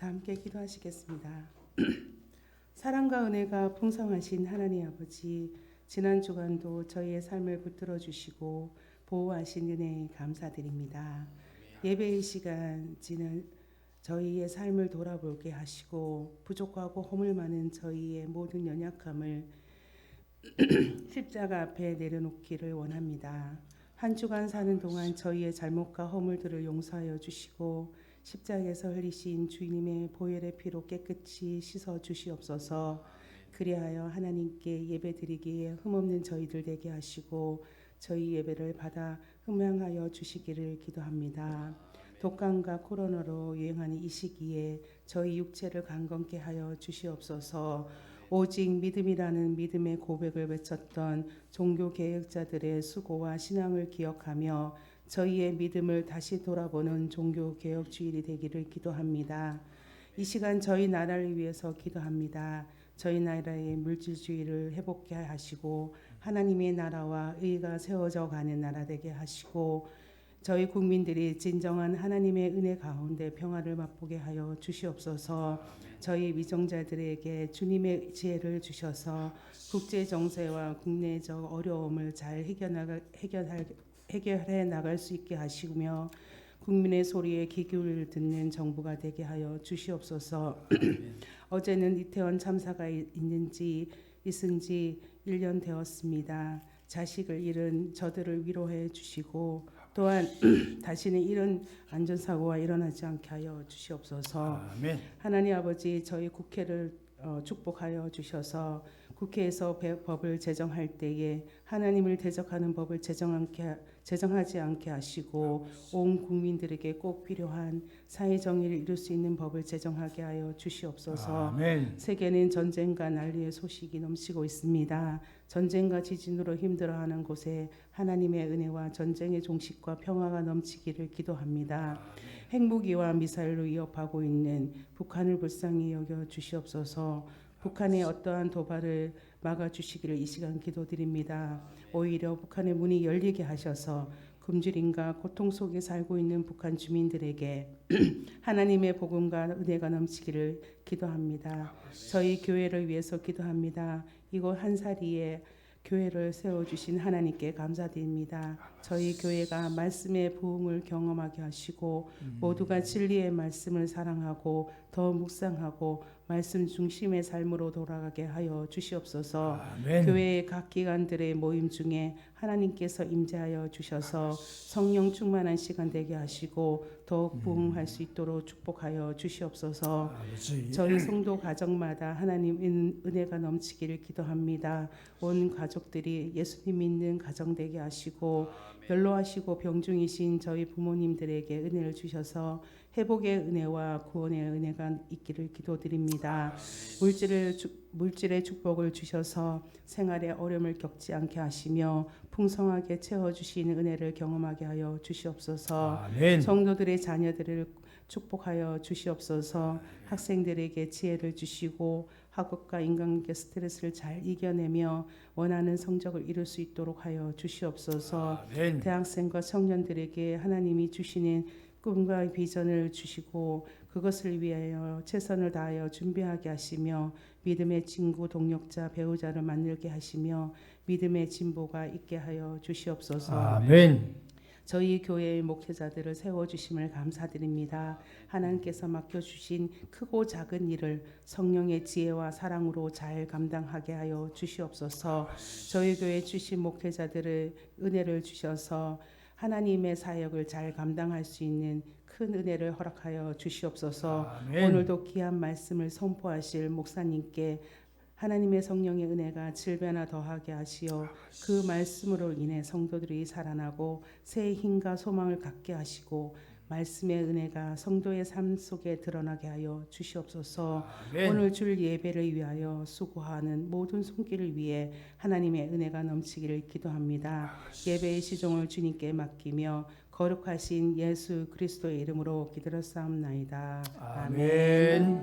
다 함께 기도하시겠습니다. 사랑과 은혜가 풍성하신 하나님 아버지, 지난 주간도 저희의 삶을 붙들어 주시고 보호하신 은혜에 감사드립니다. 예배의 시간 지난 저희의 삶을 돌아보게 하시고 부족하고 허물 많은 저희의 모든 연약함을 십자가 앞에 내려놓기를 원합니다. 한 주간 사는 동안 저희의 잘못과 허물들을 용서하여 주시고 십자가에서 흘리신 주님의 보혈의 피로 깨끗이 씻어 주시옵소서. 그리하여 하나님께 예배드리기에 흠없는 저희들 되게 하시고 저희 예배를 받아 흠양하여 주시기를 기도합니다. 독감과 코로나로 유행하는 이 시기에 저희 육체를 강건케 하여 주시옵소서. 오직 믿음이라는 믿음의 고백을 외쳤던 종교 개혁자들의 수고와 신앙을 기억하며 저희의 믿음을 다시 돌아보는 종교 개혁 주일이 되기를 기도합니다. 이 시간 저희 나라를 위해서 기도합니다. 저희 나라의 물질주의를 회복케 하시고 하나님의 나라와 의가 세워져 가는 나라 되게 하시고 저희 국민들이 진정한 하나님의 은혜 가운데 평화를 맛보게 하여 주시옵소서. 저희 위정자들에게 주님의 지혜를 주셔서 국제 정세와 국내적 어려움을 잘 해결나가, 해결해 나갈 수 있게 하시며 국민의 소리에 귀 기울여 듣는 정부가 되게 하여 주시옵소서. 어제는 이태원 참사가 있는 지 있은 지 1년 되었습니다. 자식을 잃은 저들을 위로해 주시고 또한 다시는 이런 안전사고가 일어나지 않게 하여 주시옵소서. 아멘. 하나님 아버지 저희 국회를 어, 축복하여 주셔서 국회에서 배- 법을 제정할 때에 하나님을 대적하는 법을 제정하게 제정하지 않게 하시고 온 국민들에게 꼭 필요한 사회 정의를 이룰 수 있는 법을 제정하게 하여 주시옵소서. 아멘. 세계는 전쟁과 난리의 소식이 넘치고 있습니다. 전쟁과 지진으로 힘들어하는 곳에 하나님의 은혜와 전쟁의 종식과 평화가 넘치기를 기도합니다. 핵무기와 미사일로 위협하고 있는 북한을 불쌍히 여겨 주시옵소서. 북한의 어떠한 도발을 막아 주시기를 이 시간 기도드립니다. 오히려 북한의 문이 열리게 하셔서 굶주림과 고통 속에 살고 있는 북한 주민들에게 하나님의 복음과 은혜가 넘치기를 기도합니다. 저희 교회를 위해서 기도합니다. 이곳 한사리에 교회를 세워 주신 하나님께 감사드립니다. 저희 교회가 말씀의 부흥을 경험하게 하시고 모두가 진리의 말씀을 사랑하고 더 묵상하고 말씀 중심의 삶으로 돌아가게 하여 주시옵소서. 아멘. 교회의 각 기관들의 모임 중에 하나님께서 임재하여 주셔서 성령 충만한 시간 되게 하시고 더욱 부흥할 수 있도록 축복하여 주시옵소서. 아버지. 저희 성도 가정마다 하나님 은- 은혜가 넘치기를 기도합니다. 온 가족들이 예수님 믿는 가정 되게 하시고 연로하시고 병중이신 저희 부모님들에게 은혜를 주셔서 회복의 은혜와 구원의 은혜가 있기를 기도드립니다. 물질을 주- 물질의 축복을 주셔서 생활에 어려움을 겪지 않게 하시며 풍성하게 채워 주시는 은혜를 경험하게 하여 주시옵소서. 아멘. 성도들의 자녀들을 축복하여 주시옵소서. 학생들에게 지혜를 주시고 학업과 인간관계 스트레스를 잘 이겨내며 원하는 성적을 이룰 수 있도록 하여 주시옵소서. 아멘. 대학생과 청년들에게 하나님이 주시는 꿈과 비전을 주시고 그것을 위하여 최선을 다하여 준비하게 하시며 믿음의 친구, 동력자, 배우자를 만들게 하시며 믿음의 진보가 있게 하여 주시옵소서. 아멘. 저희 교회의 목회자들을 세워 주심을 감사드립니다. 하나님께서 맡겨 주신 크고 작은 일을 성령의 지혜와 사랑으로 잘 감당하게 하여 주시옵소서. 저희 교회 주신 목회자들을 은혜를 주셔서 하나님의 사역을 잘 감당할 수 있는 큰 은혜를 허락하여 주시옵소서. 아멘. 오늘도 귀한 말씀을 선포하실 목사님께 하나님의 성령의 은혜가 질변화 더하게 하시어 그 말씀으로 인해 성도들이 살아나고 새 힘과 소망을 갖게 하시고 말씀의 은혜가 성도의 삶 속에 드러나게 하여 주시옵소서. 아멘. 오늘 줄 예배를 위하여 수고하는 모든 손길을 위해 하나님의 은혜가 넘치기를 기도합니다. 예배의 시종을 주님께 맡기며 거룩하신 예수 그리스도의 이름으로 기도를 싸움나이다. 아멘.